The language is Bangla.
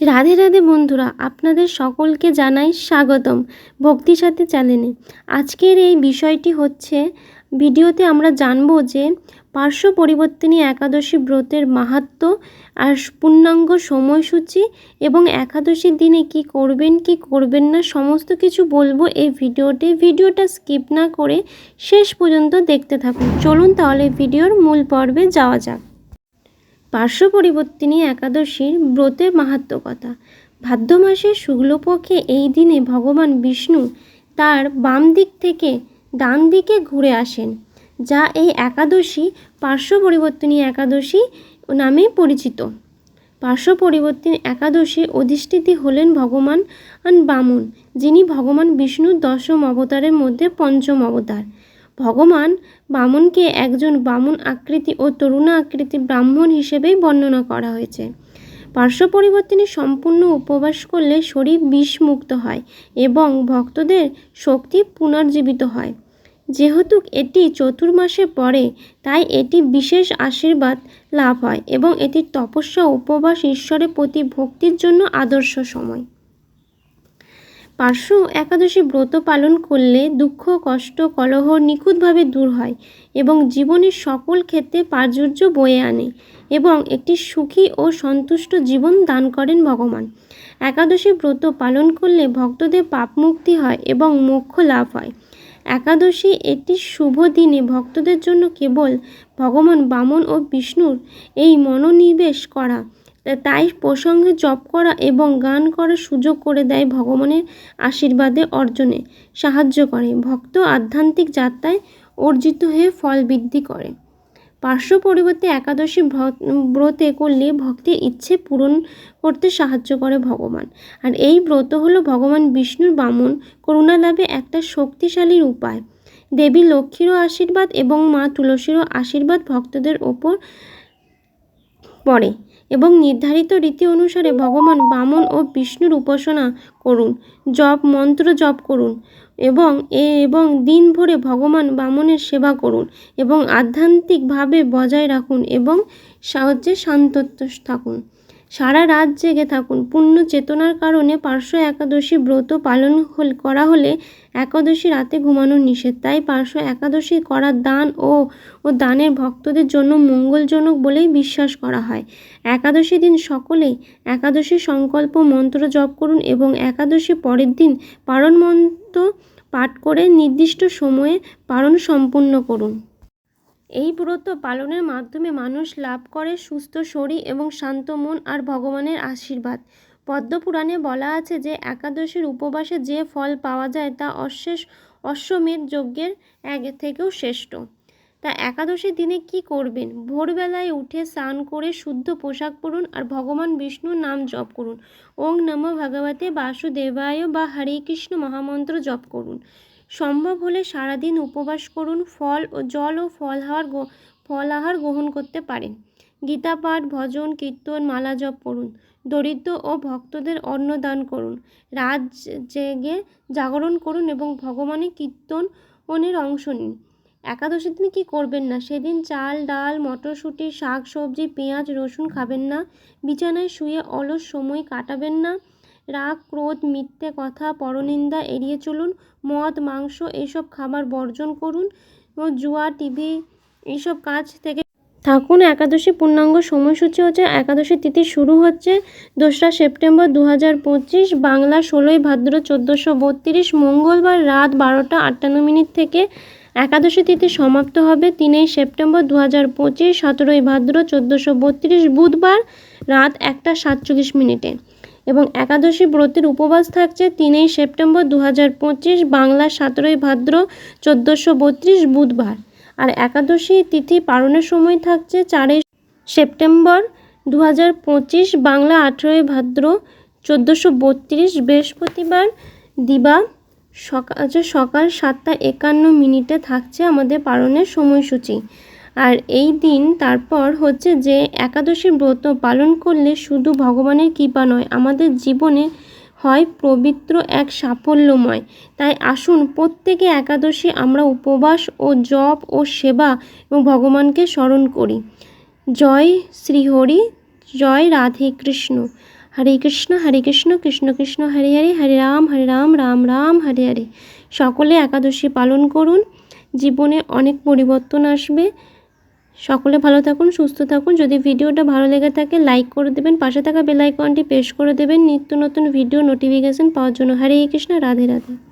রাধে রাধে বন্ধুরা, আপনাদের সকলকে জানাই স্বাগতম ভক্তির সাথে চ্যানেলে। আজকের এই বিষয়টি হচ্ছে, ভিডিওতে আমরা জানব যে পার্শ্ব পরিবর্তনী একাদশী ব্রতের মাহাত্ম আর পূর্ণাঙ্গ সময়সূচি এবং একাদশীর দিনে কি করবেন কি করবেন না, সমস্ত কিছু বলব এই ভিডিওতে। ভিডিওটা স্কিপ না করে শেষ পর্যন্ত দেখতে থাকুন। চলুন তাহলে ভিডিওর মূল পর্বে যাওয়া যাক। পার্শ্ব পরিবর্তিনী একাদশীর ব্রতের মাহাত্ম কথা ভাদ্র মাসের শুক্লপক্ষে এই দিনে ভগবান বিষ্ণু তার বাম দিক থেকে ডান দিকে ঘুরে আসেন, যা এই একাদশী পার্শ্ব পরিবর্তনী একাদশী নামে পরিচিত। পার্শ্ব পরিবর্তন একাদশী অধিষ্ঠিতি হলেন ভগবান বামন, যিনি ভগবান বিষ্ণুর দশম অবতারের মধ্যে পঞ্চম অবতার। ভগবান বামনকে একজন বামন আকৃতি ও তরুণা আকৃতি ব্রাহ্মণ হিসেবেই বর্ণনা করা হয়েছে। পার্শ্ব পরিবর্তনে সম্পূর্ণ উপবাস করলে শরীর বিষমুক্ত হয় এবং ভক্তদের শক্তি পুনর্জীবিত হয়। যেহেতু এটি চতুর্মাসে পড়ে তাই এটি বিশেষ আশীর্বাদ লাভ হয় এবং এটির তপস্যা, উপবাস, ঈশ্বরের প্রতি ভক্তির জন্য আদর্শ সময়। পার্শ্ব একাদশী ব্রত পালন করলে দুঃখ, কষ্ট, কলহ নিখুঁতভাবে দূর হয় এবং জীবনের সকল ক্ষেত্রে প্রাচুর্য বয়ে আনে এবং একটি সুখী ও সন্তুষ্ট জীবন দান করেন ভগবান। একাদশী ব্রত পালন করলে ভক্তদের পাপ মুক্তি হয় এবং মোক্ষ লাভ হয়। একাদশী একটি শুভ দিনে ভক্তদের জন্য কেবল ভগবান বামন ও বিষ্ণুর এই মনোনিবেশ করা তাই প্রসঙ্গে জপ করা এবং গান করার সুযোগ করে দেয় ভগবানের আশীর্বাদে, অর্জনে সাহায্য করে। ভক্ত আধ্যাত্মিক যাত্রায় অর্জিত হয়ে ফল বৃদ্ধি করে। পার্শ্ব পরিবর্তে একাদশী ব্রতে করলে ভক্তির ইচ্ছে পূরণ করতে সাহায্য করে ভগবান। আর এই ব্রত হলো ভগবান বিষ্ণুর বামন করুণা লাভে একটা শক্তিশালীর উপায়। দেবী লক্ষ্মীরও আশীর্বাদ এবং মা তুলসীরও আশীর্বাদ ভক্তদের ওপর পড়ে। এবং নির্ধারিত রীতি অনুসারে ভগবান বামন ও বিষ্ণুর উপাসনা করুন, জপ, মন্ত্র জপ করুন এবং এ এবং দিন ভরে ভগবান বামনের সেবা করুন এবং আধ্যাত্মিকভাবে বজায় রাখুন এবং সাহায্যে শান্ত থাকুন। সারা রাত জেগে থাকুন। পূর্ণ চেতনার কারণে পার্শ্ব একাদশী ব্রত পালন করা হলে একাদশী রাতে ঘুমানো নিষেধ। তাই পার্শ্ব একাদশী করা দান ও ও দানের ভক্তদের জন্য মঙ্গলজনক বলেই বিশ্বাস করা হয়। একাদশী দিন সকলেই একাদশী সংকল্প মন্ত্র জপ করুন এবং একাদশী পরের দিন পারণ মন্ত্র পাঠ করে নির্দিষ্ট সময়ে পারণ সম্পূর্ণ করুন। এই ব্রত পালনের মাধ্যমে মানুষ লাভ করে সুস্থ শরীর এবং শান্ত মন আর ভগবানের আশীর্বাদ। পদ্মপুরাণে বলা আছে যে, একাদশীর উপবাসে যে ফল পাওয়া যায় তা অশেষ অশ্বমেধ যজ্ঞের এক থেকেও শ্রেষ্ঠ। তা একাদশীর দিনে কি করবেন? ভোরবেলায় উঠে স্নান করে শুদ্ধ পোশাক পরুন আর ভগবান বিষ্ণুর নাম জপ করুন। ওং নম ভগবতে বাসুদেবায় বা হরে কৃষ্ণ মহামন্ত্র জপ করুন। সম্ভব হলে সারাদিন উপবাস করুন, ফল ও জল ও ফলহার ফল আহার গ্রহণ করতে পারেন। গীতা পাঠ ভজন, কীর্তন, মালা জপ করুন। দরিদ্র ও ভক্তদের অন্ন দান করুন। রাত জেগে জাগরণ করুন এবং ভগবানের কীর্তন অনের অংশ নিন। একাদশীর দিন কী করবেন না? সেদিন চাল, ডাল, মটরশুঁটি, শাক, সবজি, পেঁয়াজ, রসুন খাবেন না। বিছানায় শুয়ে অলস সময় কাটাবেন না। রাগ, ক্রোধ, মিথ্যে কথা, পরনিন্দা এড়িয়ে চলুন। মদ, মাংস এইসব খাবার বর্জন করুন জুয়া, টিভি এইসব কাজ থেকে থাকুন। একাদশী পূর্ণাঙ্গ সময়সূচি হচ্ছে একাদশী তিথি শুরু হচ্ছে দোসরা সেপ্টেম্বর দু হাজার পঁচিশ বাংলা ষোলোই ভাদ্র চোদ্দোশো বত্রিশ মঙ্গলবার রাত বারোটা আটান্ন মিনিট থেকে একাদশী তিথি সমাপ্ত হবে তিনই সেপ্টেম্বর দু হাজার পঁচিশ সতেরোই ভাদ্র চোদ্দোশো বত্রিশ বুধবার রাত একটা সাতচল্লিশ মিনিটে। এবং একাদশী ব্রতের উপবাস থাকছে তিনই সেপ্টেম্বর দু হাজার পঁচিশ, বাংলা সতেরোই ভাদ্র চোদ্দোশো বত্রিশ, বুধবার। আর একাদশী তিথি পালনের সময় থাকছে চারই সেপ্টেম্বর দু হাজার পঁচিশ, বাংলা আঠেরোই ভাদ্র চোদ্দোশো বত্রিশ, বৃহস্পতিবার দিবা সকাল সকাল সাতটা একান্ন মিনিটে থাকছে আমাদের পালনের সময়সূচি। আর এই দিন তারপর হচ্ছে যে একাদশী ব্রত পালন করলে শুধু ভগবানের কৃপা নয়, আমাদের জীবনে হয় পবিত্র এক সাফল্যময়। তাই আসুন প্রত্যেকে একাদশী আমরা উপবাস ও জপ ও সেবা এবং ভগবানকে স্মরণ করি। জয় শ্রীহরি, জয় রাধে কৃষ্ণ। হরে কৃষ্ণ হরে কৃষ্ণ কৃষ্ণ কৃষ্ণ, হরে হরে হরে রাম হরে রাম রাম রাম, হরে হরে। সকলে একাদশী পালন করুন। জীবনে অনেক পরিবর্তন আসবে। সকলে ভালো থাকুন, সুস্থ থাকুন। যদি ভিডিওটা ভালো লেগে থাকে লাইক করে দেবেন। পাশে থাকা বেল আইকনটি প্রেস করে দেবেন। নিত্য নতুন ভিডিও নোটিফিকেশন পাওয়ার জন্য। হরে কৃষ্ণ, রাধে রাধে।